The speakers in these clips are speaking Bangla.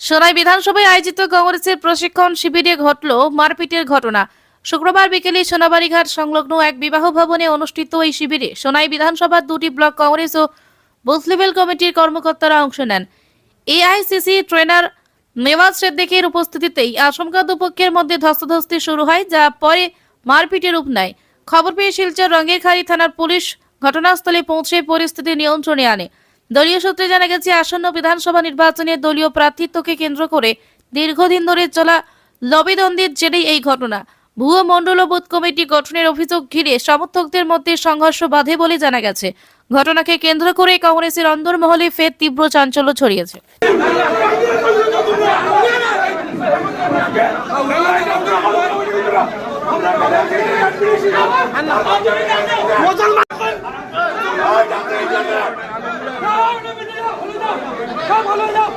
সোনাই বিধানসভায় আয়োজিত কংগ্রেসের প্রশিক্ষণ শিবিরে ঘটল মারপিটের ঘটনা। শুক্রবার বিকেলে সোনাবাড়িঘাট সংলগ্ন এক বিবাহ ভবনে অনুষ্ঠিত এই শিবিরে সোনাই বিধানসভার দুটি ব্লক কংগ্রেস ও বুথ লেভেল কমিটির কর্মকর্তারা অংশ নেন। এআইসিসি ট্রেনার নেওয়াজ সিদ্দিকের উপস্থিতিতেই আশঙ্কা দুপক্ষের মধ্যে ধস্তাধস্তি শুরু হয়, যা পরে মারপিটের রূপ নেয়। খবর পেয়ে শিলচর রঙ্গেরখাড়ি থানার পুলিশ ঘটনাস্থলে পৌঁছে পরিস্থিতি নিয়ন্ত্রণে আনে। দলীয় সূত্রে জানা গেছে আসন্ন বিধানসভা নির্বাচনে দলীয় প্রার্থিত্বকে কেন্দ্র করে দীর্ঘদিন ধরে চলা লবিদ্বন্দ্বের জেরেই এই ঘটনা ভুয়ো মণ্ডল বুথ কমিটি গঠনের অভিযোগ ঘিরে সমর্থকদের মধ্যে সংঘর্ষ বাধে বলে জানা গেছে ঘটনাকে কেন্দ্র করে কংগ্রেসের অন্দরমহলে ফের তীব্র চাঞ্চল্য ছড়িয়েছে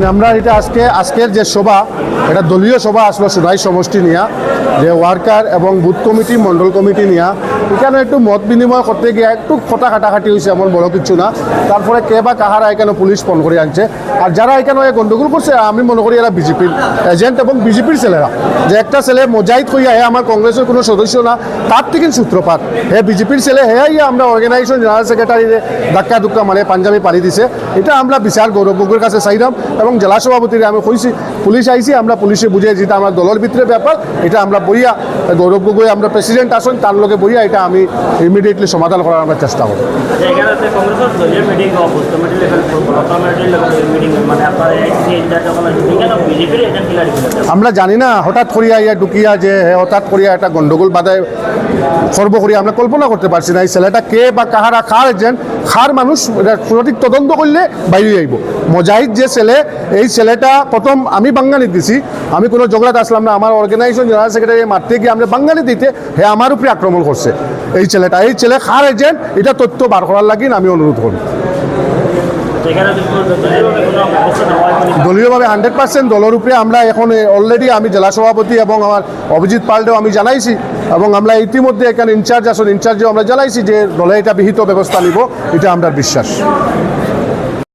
দেখুন আমরা এটা আজকে, আজকের যে সভা, এটা দলীয় সভা আসলো সুরাই সমষ্টি নিয়া, যে ওয়ার্কার এবং বুথ কমিটি, মণ্ডল কমিটি নিয়া। এখানে একটু মত বিনিময় করতে গিয়ে একটু খোটা কাটাকাটি হয়েছে এমন বড় কিছু না। তারপরে কে বা কাহারা এখানে পুলিশ ফোন করে আনছে। আর যারা এখানে গন্ডগোল করছে, আমি মনে করি এরা বিজেপির এজেন্ট এবং বিজেপির ছেলেরা। যে একটা ছেলে মোজাহিদ হইয়া হে আমার কংগ্রেসের কোনো সদস্য না, তার থেকে সূত্রপাত। হে বিজেপির ছেলে হে ইয়া আমরা অর্গানাইজেশন জেনারেল সেক্রেটারি ধাক্কা ধুক্কা মানে পাঞ্জাবি পাড়ি দিছে। এটা আমরা বিশাল গৌরব গগৈর কাছে চাইলাম জেলা সভাপতিরে আমি কইছি পুলিশ আইছি আমরা পুলিশে বুঝিয়ে যেটা আমার দলের ভিতরে ব্যাপার এটা আমরা বইয়া গৌরব গগৈ আমরা প্রেসিডেন্ট আসুন তার লগে বইয়া এটা আমি ইমিডিয়েটলি সমাধান করার আমরা চেষ্টা করব। মানে আমরা জানি না হঠাৎ করিয়া ইয়া ঢুকিয়া যে হঠাৎ করিয়া একটা গন্ডগোল বাধায় সর্ব করিয়া আমরা কল্পনা করতে পারছি না এই ছেলেটা কে বা কাহারা খার এজেন্ট খার মানুষ সঠিক তদন্ত করলে বাইরে আইব মজাহিদ যে ছেলে এই ছেলেটা প্রথম আমি বাঙ্গালি দিছি, আমি কোনো ঝগড়াতে আসলাম না, আমার অর্গানাইজেশন জেনারেল সেক্রেটারি মারতে গিয়ে আমরা বাঙ্গালি দিতে, হে আমার উপরে আক্রমণ করছে। এই ছেলেটা, এই ছেলে খার এজেন্ট এটা তথ্য বার করার লাগি আমি অনুরোধ করি দলীয়ভাবে হান্ড্রেড পার্সেন্ট দলের উপরে আমরা এখন অলরেডি আমি জেলা সভাপতি এবং আমার অভিজিৎ পাল্টেও আমি জানাইছি এবং আমরা ইতিমধ্যে এখানে ইনচার্জ আসুন ইনচার্জেও আমরা জানাইছি যে দলে এটা বিহিত ব্যবস্থা নিব, এটা আমরা বিশ্বাস।